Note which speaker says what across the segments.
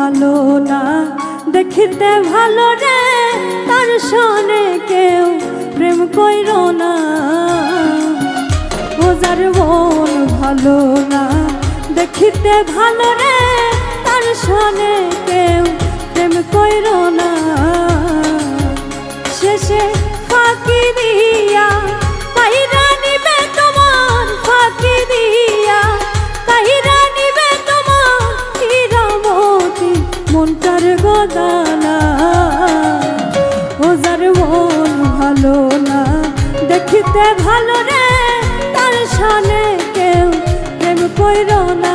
Speaker 1: ভালো না, দেখিতে ভালো রে, তার সনে কেউ প্রেম কইর না। ও মন ভালো না, দেখিতে ভালো রে, তার সনে কেউ প্রেম কইর না। শেষে ফাঁকি দিয়া ভালো না। দেখিতে ভালো রে তার সানে কেউ প্রেম কইর না।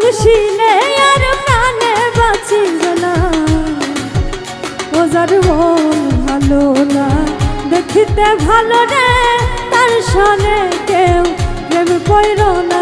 Speaker 1: দমশিলে আর প্রাণে বাঁচিবে না। ও মন ভালো না, দেখিতে ভালো রে, তার সনে কেউ প্রেম কইর না।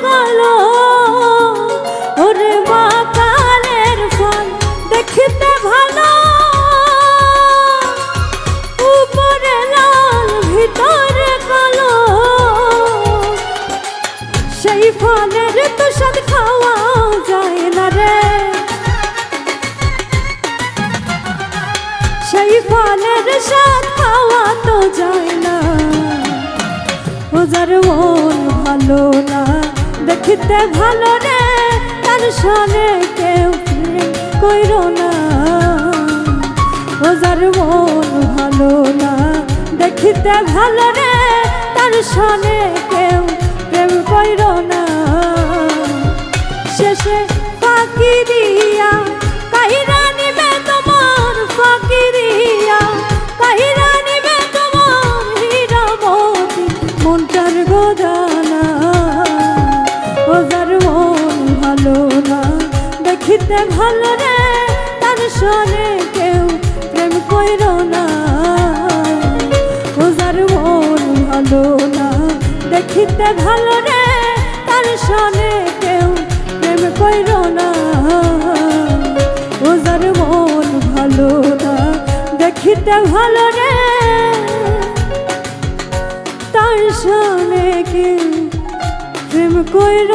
Speaker 1: কালো ওরে মাকালের ফল, দেখিতে ভালো। উপরে লাল, ভিতরে কালো। সেই ফলের তো খাওয়া যায় না রে। সেই ফলের স্বাদ খাওয়া তো যায় না। ও মন ভালো না। দেখিতে ভালো রে, তার সনে কেউ কইর না। ওজার মন ভালো না, দেখিতে ভালো রে, তার সনে কেউ প্রেম কইর না। দেখিতে ভালো রে, তার সনে কেউ প্রেম কইর না। ও যার মন ভালো না, দেখিতে ভালো রে, তার সনে কেউ প্রেম কইর না। ও যার মন ভালো না, দেখিতে ভালো রে, তার সনে কেউ প্রেম কইর